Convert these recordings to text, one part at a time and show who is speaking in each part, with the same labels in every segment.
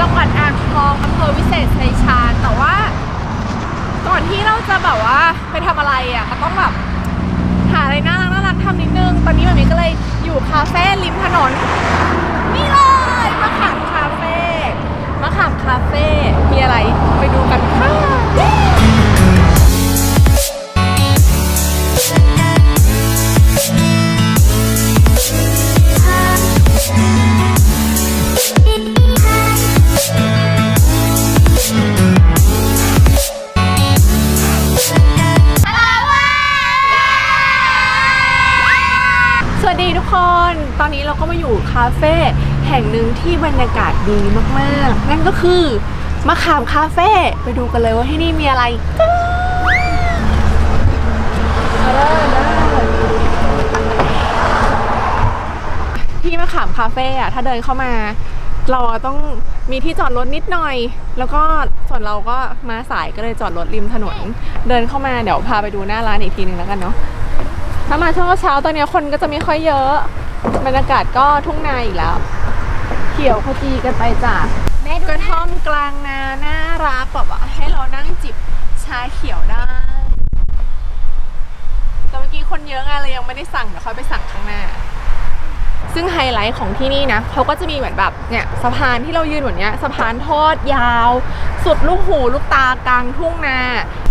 Speaker 1: จังหวัดอ่างทองอำเภอวิเศษชัยชาญแต่ว่า ก่อนที่เราจะแบบว่าไปทำอะไรอะก็ต้องแบบหาอะไรน่ารักน่ารักทำนิดนึง ตอนนี้แบบนี้ก็เลยอยู่คาเฟ่ริมถนน นี่เลยมะขามคาเฟ่มะขามคาเฟ่มีอะไรไปดูกันค่ะ เฟ่แห่งหนึ่งที่บรรยากาศดีมากๆ นั่นก็คือมะขามคาเฟ่ไปดูกันเลยว่าที่นี่มีอะไรที่มะขามคาเฟ่อะถ้าเดินเข้ามา เราต้องมีที่จอดรถนิดหน่อย แล้วก็ส่วนเราก็มาสายก็เลยจอดรถริมถนน เดินเข้ามาเดี๋ยวพาไปดูหน้าร้านอีกทีหนึ่งแล้วกันเนาะถ้ามาช่วงเช้าตอนนี้คนก็จะไม่ค่อยเยอะ บรรยากาศก็ทุ่งนาอีกแล้ว เขียวขจีกันไปจ้ะกระท่อมกลางนาน่ารักแบบว่าให้เรานั่งจิบชาเขียวได้แต่เมื่อกี้คนเยอะไงเลยยังไม่ได้สั่งเดี๋ยวค่อยไปสั่งข้างหน้า ซึ่งไฮไลท์ของที่นี่นะเขาก็จะมีเหมือนแบบเนี่ยสะพานที่เรายืนแบบเนี้ยสะพานทอดยาว สุดลูกหูลูกตากลางทุ่งนา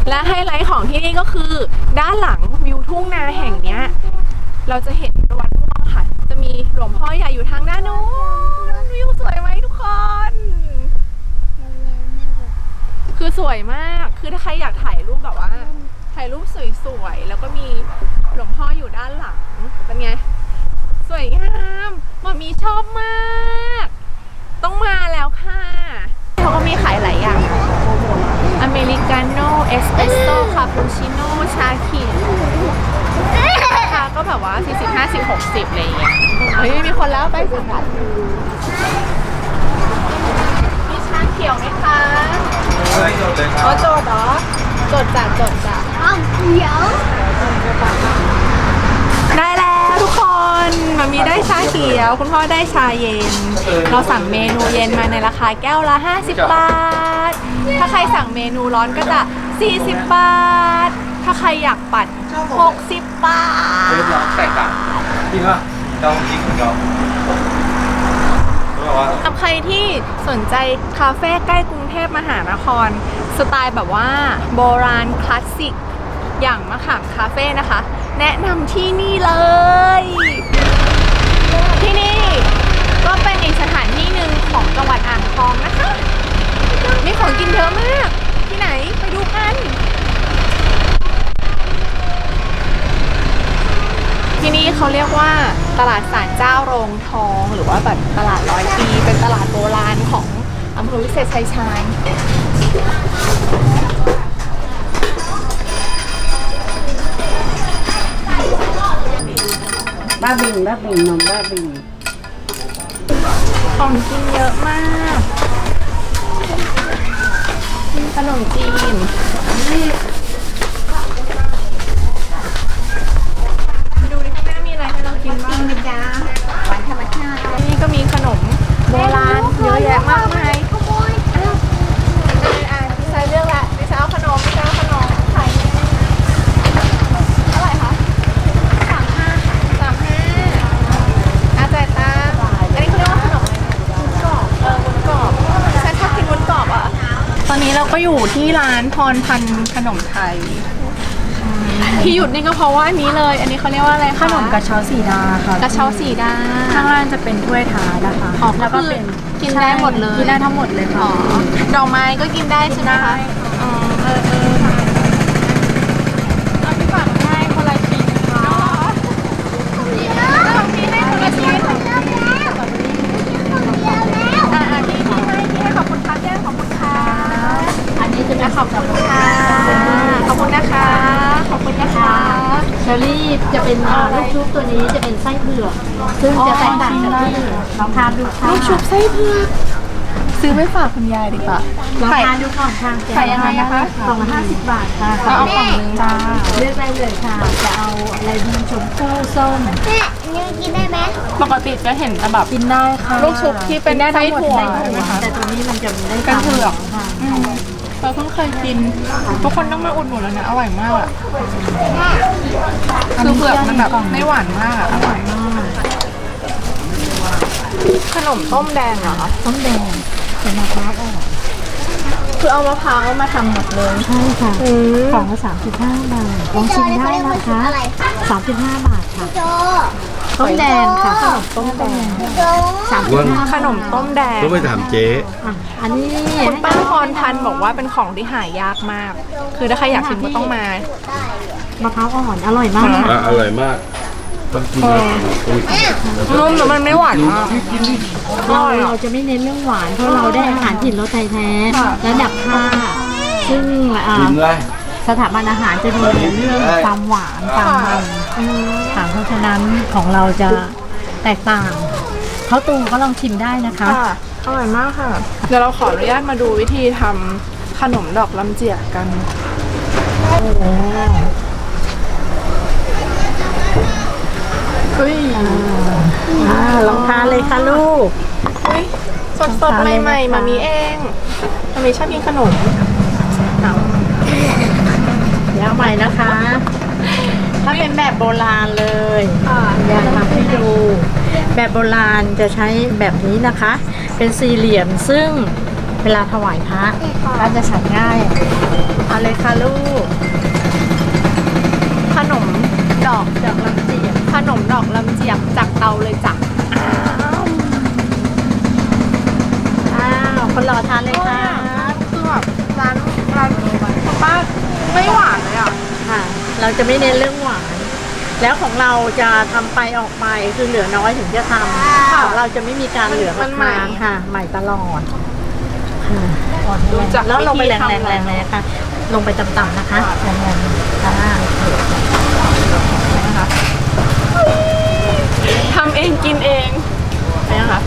Speaker 1: และไฮไลท์ของที่นี่ก็คือ ด้านหลังวิวทุ่งนาแห่งเนี้ย เราจะเห็นวัด จะมีหลวงพ่อใหญ่อยู่ทางด้านนู้นวิวสวยไหมทุกคน คือสวยมากคือถ้าใครอยากถ่ายรูปแบบว่า ถ่ายรูปสวยๆแล้วก็มีหลวงพ่ออยู่ด้านหลังเป็นไง สวยงามมามีชอบมาก ต้องมาแล้วค่ะเขาก็มีขายหลายอย่างอเมริกาโน่เอสเปรสโซ่คาปูชิโน่ชาเขียว ก็แบบว่า 40 50 60อะไรอย่างเงี้ยเฮ้ยมีคนแล้วไปสัมผัสมีชาเขียวไหมคะ
Speaker 2: อะไรจดเลยค
Speaker 1: อ๋
Speaker 2: รั
Speaker 1: อบโจทย์เหรอโจทย์จัดโจทย์จัดได้แล้วทุกคนมามีได้ชาเขียว คุณพ่อได้ชาเย็น เราสั่งเมนูเย็นมาในราคาแก้วละ 50 บาท ถ้าใครสั่งเมนูร้อนก็จะ 40 บาท ถ้าใครอยากปั่น60 บา
Speaker 2: เรียบร้อย
Speaker 1: ท
Speaker 2: แตกต่างจริงป่ะเจ้าจริงเหมือนกันบอกว่า
Speaker 1: สำหรับใครที่สนใจคาเฟ่ใกล้กรุงเทพมหานคร สไตล์แบบว่าโบราณคลาสสิก อย่างมะขามคาเฟ่นะคะ แนะนำที่นี่เลย ที่นี่ก็เป็นอีกสถานที่หนึ่งของจังหวัดอ่างทองนะคะ มีของกินเยอะมาก ที่ไหนไปดูกัน ที่นี่เขาเรียกว่าตลาดสารเจ้าโรงทอง หรือว่าแบบตลาดร้อยปี เป็นตลาดโบราณของอำเภอวิเศษชัยชาญ
Speaker 3: บ้าบินบ้าบินนมบ้าบิน
Speaker 1: ของกินเยอะมาก ขนมจีน ดูดิข้างหน้ามีอะไรให้เรากินบ้าง
Speaker 3: จ้าหวานธรรมชาติ
Speaker 1: นี่ก็มีขนมโบราณเยอะแยะมากมายอะอะดิฉันเลือกละดิฉันเอาขนมดิฉันเอาขนมไข่เท่าไหร่คะสามห้าค่ะสามห้าอาจ่ายตังค์อันนี้เขาเรียกว่าขนมอะไรนะวุ้นกรอบเออวุ้นกรอบฉันชอบกินวุ้นกรอบอะ ตอนนี้เรา ก็อยู่ที่ร้านพรพันธ์ขนมไทย ที่หยุดนี่ก็เพราะว่าอันนี้เลย อันนี้เขาเรียกว่าอะไรคะ
Speaker 3: ขนมกระเช้าสีดาค่ะ
Speaker 1: กระเช้าสีดา
Speaker 3: ข้างล่างจะเป็นถ้วยทานะคะ
Speaker 1: อ๋อ
Speaker 3: แล้วก็
Speaker 1: คือ
Speaker 3: เป็น
Speaker 1: กินได้หมดเลย
Speaker 3: กินได้ทั้งหมดเลย
Speaker 1: อ๋
Speaker 3: ค่ะ
Speaker 1: อดอกไม้ก็กินได้ใช่ไหมคะอ๋อเออเออเอาพี่ฝากให้คนละชิ้นค่ะพี่ให้คนละชิ้นอ่าอ่าพี่พี่ให้พี่ให้ขอบคุณค่ะพี่ให้ขอบคุณค่ะ
Speaker 3: อันนี้จะเป็น
Speaker 1: ขอบคุณค่ะ ขอบคุณนะคะ ขอบคุณนะคะ
Speaker 3: เชอรี่จะเป็นลูกชุบตัวนี้จะเป็นไส้เผือก ซึ่งจะแตกต่างจากที่อื่นลองทานดูค่ะ
Speaker 1: ลูกชุบไส้เผือกซื้อไปฝากคุณยายดีกว่า
Speaker 3: ลอง
Speaker 1: ไข่
Speaker 3: ทานดูก่อนค่ะ
Speaker 1: ไข่ยังไงอะคะ
Speaker 3: กล่องละห้าสิบบาทค่ะ
Speaker 1: เอาเอากล่องหนึงจ้า
Speaker 3: เลือกได้เลยค่ะ จะเอาอะไรดีชมพู่ส้ม
Speaker 4: แม่อันนี้กินได้ไหม
Speaker 1: ปกติจะเห็นแต่แบบ
Speaker 3: กินได้ค่ะ
Speaker 1: ลูกชุบที่เป็นไส้ถั่วใช่ไหมคะ
Speaker 3: แต่ตัวนี้มันจะได้
Speaker 1: เป็นเผือก
Speaker 3: ค่ะ
Speaker 1: อืมเราเพิ่งเคยกิน ทุกคนต้องมาอุดหนุนแล้วนะ อร่อยมากอะคือเผือกมันแบบไม่หวานมากอะอร่อยมาก ขนมต้มแดงเหรอคะ
Speaker 3: ต้มแดงเป็นมะพร้าวอ่อน
Speaker 1: คือเอามะพร้าวมาทำหมดเลย
Speaker 3: ใช่ค่ะ
Speaker 1: อืม
Speaker 3: กล่องละสามสิบห้าบาทลองชิมได้นะคะสามสิบห้าบาทค่ะ
Speaker 4: โจ
Speaker 3: ต้มแดงค่ะขนม
Speaker 1: ต้มแดง
Speaker 4: โจ
Speaker 3: สามสิบห้า
Speaker 1: ขนมต้มแดง
Speaker 2: ต้องไปถามเจ๊
Speaker 3: อะอันนี้
Speaker 1: คุณป้าพรพันธ์บอกว่าเป็นของที่หายากมาก คือถ้าใครอยากชิมก็ต้องมา
Speaker 3: มะพร้าวอ่อนอร่อยมาก
Speaker 2: อะอร่อยมาก ต้องกินนะอุ้ย
Speaker 1: นุ่มแต่มันไม่หวานมาก
Speaker 3: เราเราจะไม่เน้นเรื่องหวาน เพราะเราได้อาหารถิ่นรสไทยแท้
Speaker 1: ค่ะ
Speaker 3: และดับค่าซึ่งอ่า
Speaker 2: กินเลย
Speaker 3: สถาบันอาหารจะดูในเรื่องความหวานความมันค่ะเพราะฉะนั้นของเราจะแตกต่างเขาตูก็ลองชิมได้นะคะ
Speaker 1: ค่ะอร่อยมากค่ะ เดี๋ยวเราขออนุญาตมาดูวิธีทำขนมดอกลำเจียกกันเฮ้ย
Speaker 3: อ่าลองทานเลยค่ะลูก
Speaker 1: เฮ้ยสดสด
Speaker 3: ทานเลย
Speaker 1: ใหม่
Speaker 3: นะคะ
Speaker 1: ๆมามีเองมามีชอบกินขนม
Speaker 3: เดี๋ยวเอาใหม่นะคะ ถ้าเป็นแบบโบราณเลย
Speaker 1: ค่ะ
Speaker 3: อยากทำให้ดู แบบโบราณจะใช้แบบนี้นะคะ เป็นสี่เหลี่ยมซึ่งเวลาถวายพระก็จะใส่ง่าย เอาเลยค่ะลูก
Speaker 1: ขนมดอก
Speaker 3: ดอกลำเจียบ
Speaker 1: ขนมดอกลำเจียกจากเตาเลยจ้ะ
Speaker 3: อ้าวคนรอทานเลยค่ะ
Speaker 1: คือแบบร้านร้านคุณป้าไม่หวานเลยอะ
Speaker 3: ค่ะ เราจะไม่เน้นเรื่องหวาน แล้วของเราจะทำไปออกไปคือเหลือน้อยถึงจะทำของเราจะไม่มีการเหลือ
Speaker 1: มันใหม่
Speaker 3: ค้างค่ะ ใหม่ตลอดค่ะอ่อน
Speaker 1: ดูจาก
Speaker 3: แล้วลงไป
Speaker 1: วิ
Speaker 3: แร
Speaker 1: ธี
Speaker 3: ง
Speaker 1: ทำ
Speaker 3: แรงแรงเลยค่ะ ลงไปต่ำๆนะคะแรงแรงๆค่ะ
Speaker 1: ทำเองกินเองนะคะ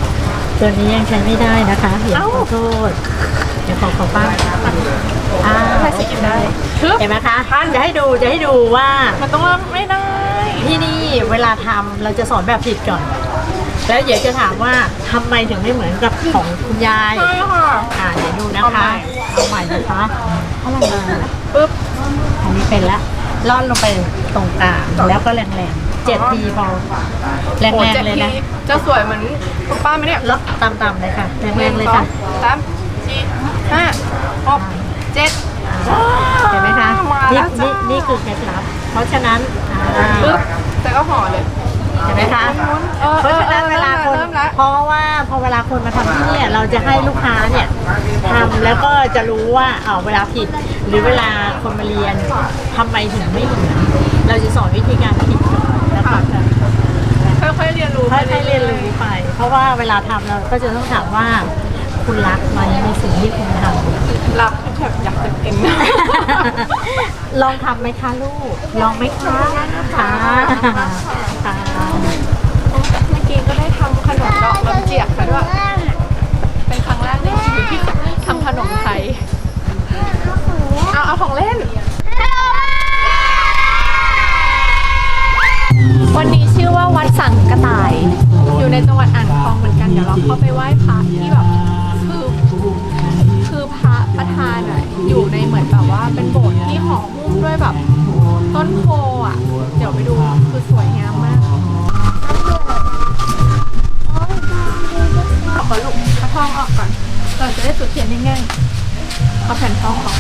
Speaker 3: ตัวนี้ยังใช้ไม่ได้นะคะเดี๋ยว
Speaker 1: เอ้า
Speaker 3: ขอโทษเดี๋ยวขอขอป้าอ่า
Speaker 1: ใครจะกินได้ทึบ
Speaker 3: เห็นไหมคะจะให้ดูจะให้ดูว่า
Speaker 1: มันต้องเริ่มไม่ได้
Speaker 3: ที่นี่เวลาทำเราจะสอนแบบผิดก่อน แล้วเดี๋ยวจะถามว่าทำไมถึงไม่เหมือนกับของคุณยาย
Speaker 1: ใช่ค่ะ
Speaker 3: อ่าเดี๋ยวดูนะคะเอาใหม่นะคะเอาใหม่มา
Speaker 1: ปึ๊บ
Speaker 3: อันนี้เป็นละล่อนลงไปตรงกลางแล้วก็แรงๆ เจ็ดทีพอแร
Speaker 1: โอ้
Speaker 3: ง
Speaker 1: เจ็ด
Speaker 3: ๆเลย
Speaker 1: ที
Speaker 3: นะ
Speaker 1: จะสวยเหมือนคุณป้าไหมเนี่ย
Speaker 3: ลดต่ำๆเลยค่ะแร
Speaker 1: หนึ่
Speaker 3: ง
Speaker 1: ง
Speaker 3: ๆเลย
Speaker 1: สอ
Speaker 3: ค่ะ
Speaker 1: งสามสี่ห้าหกเจ็ด
Speaker 3: เห็นไหมคะ
Speaker 1: มา
Speaker 3: นี่
Speaker 1: แล้วจ้ะ
Speaker 3: นี่นี่คือเคล็ดลับ เพราะฉะนั้นอ่า
Speaker 1: ปึ๊บแต่ก็ห่อเลย
Speaker 3: เห็นไหมคะ
Speaker 1: เออ
Speaker 3: เพราะฉะนั้นเวลาคน
Speaker 1: เริ่มแล้ว
Speaker 3: เพราะว่าพอเวลาคนมาทำที่เนี่ยเราจะให้ลูกค้าเนี่ยทำแล้วก็จะรู้ว่าเอาเวลาผิด หรือเวลาคนมาเรียนทำไมถึงไม่เหมือนเราจะสอนวิธีการผิด แล้วก็จะ
Speaker 1: ค่อยๆเรียนรู้
Speaker 3: ค่อยๆเรียนรู้ไป เพราะว่าเวลาทำเราก็จะต้องถามว่าคุณรักไหมในสิ่งที่คุณทำ
Speaker 1: รับแบบอยากจะกิน
Speaker 3: ลองทำไหมคะลูก ลองไหมคะค่ะค่ะ
Speaker 1: เมื่อกี้ก็ได้ทำขนมดอกลำเจียกไปด้วยเป็นครั้งแรกในชีวิตที่ทำขนมไทย เอาเอาของเล่น ชื่อว่าวัดสังกระต่าย อยู่ในจังหวัดอ่างทองเหมือนกัน เดี๋ยวเราเข้าไปไหว้พระที่แบบคือคือพระประธานอะอยู่ในเหมือนแบบว่าเป็นโบสถ์ที่ห่อหุ้มด้วยแบบต้นโพอะ เดี๋ยวไปดูคือสวยงามมากออกก่อนลูกเอาทองออกก่อน เราจะได้จุดเทียนได้ง่ายเอาแผ่นทองออก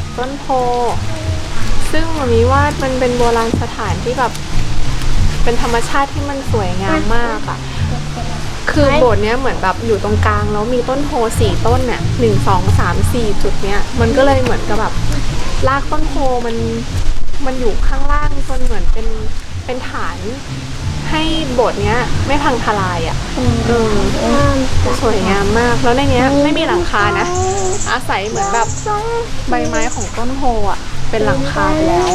Speaker 1: ของโบสถ์ต้นโพ ซึ่งมันมีว่ามันเป็นโบราณสถานที่แบบ เป็นธรรมชาติที่มันสวยงามมากอะคือโบสถ์เนี้ยเหมือนแบบอยู่ตรงกลางแล้วมีต้นโพสี่ต้นเนี่ยหนึ่งสองสามสี่จุดเนี้ยมันก็เลยเหมือนกับแบบรากต้นโพมันมันอยู่ข้างล่างจนเหมือนเป็นเป็นฐาน ให้โบสถ์เนี้ย ไม่พังทลายอะเออสวยงามมากแล้วในเนี้ยไม่มีหลังคานะ อาศัยเหมือนแบบใบไม้ของต้นโพอะ เป็นหลังคาไปแล้ว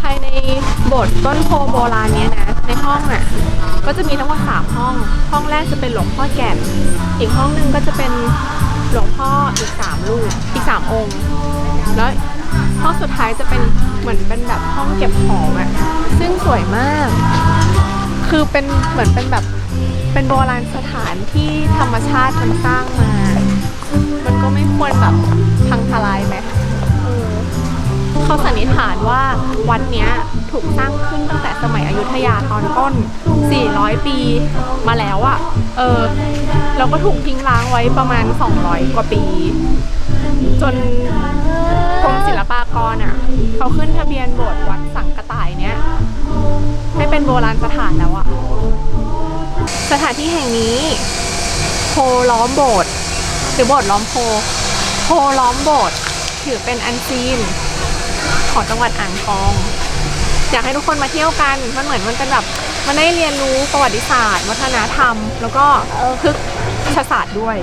Speaker 1: ภายในโบสถ์ต้นโพโบราณเนี้ยนะ ในห้องอะ ก็จะมีทั้งหมดสามห้อง ห้องแรกจะเป็นหลวงพ่อแก่น อีกห้องหนึ่งก็จะเป็นหลวงพ่ออีกสามรูปอีกสามองค์ แล้วห้องสุดท้ายจะเป็นเหมือนเป็นแบบห้องเก็บของอะซึ่งสวยมาก คือเป็นเหมือนเป็นแบบเป็นโบราณสถานที่ธรรมชาติมันสร้างมา มันก็ไม่ควรแบบพังทลายไหมเออเขาสันนิษฐานว่าวัดเนี้ยถูกสร้างขึ้นตั้งแต่สมัยอยุธยาตอนต้น 400 ปีมาแล้วอะเออแล้วก็ถูกทิ้งร้างไว้ประมาณ 200 กว่าปี จนกรมศิลปากรอะเขาขึ้นทะเบียนโบสถ์ สถานที่แห่งนี้ โพล้อมโบสถ์หรือโบสถ์ล้อมโพ โพล้อมโบสถ์ถือเป็นอันซีน ของจังหวัดอ่างทอง อยากให้ทุกคนมาเที่ยวกัน มันเหมือนมันเป็นแบบมันได้เรียนรู้ประวัติศาสตร์ วัฒนธรรม แล้วก็พฤกษศาสตร์ด้วย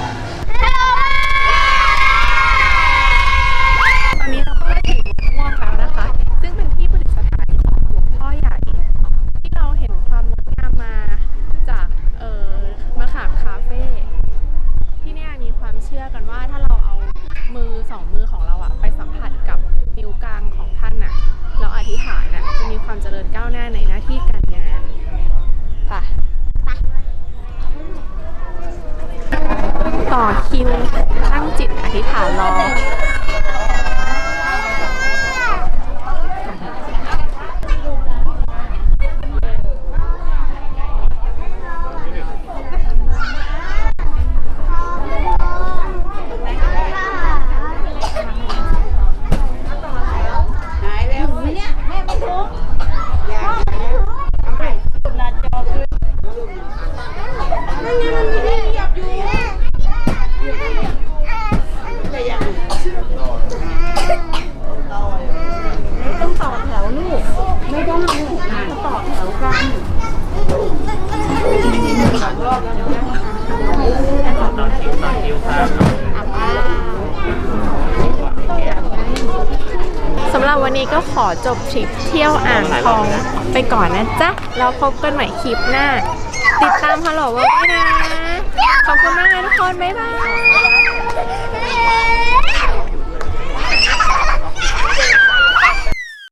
Speaker 1: สำหรับวันนี้ก็ขอจบทริปเที่ยวอ่างทองไปก่อนนะจ๊ะ แล้วพบกันใหม่คลิปหน้า ติดตามฮัลโหลว่าด้วยนะ ขอบคุณมากนะทุกคน บ๊ายบาย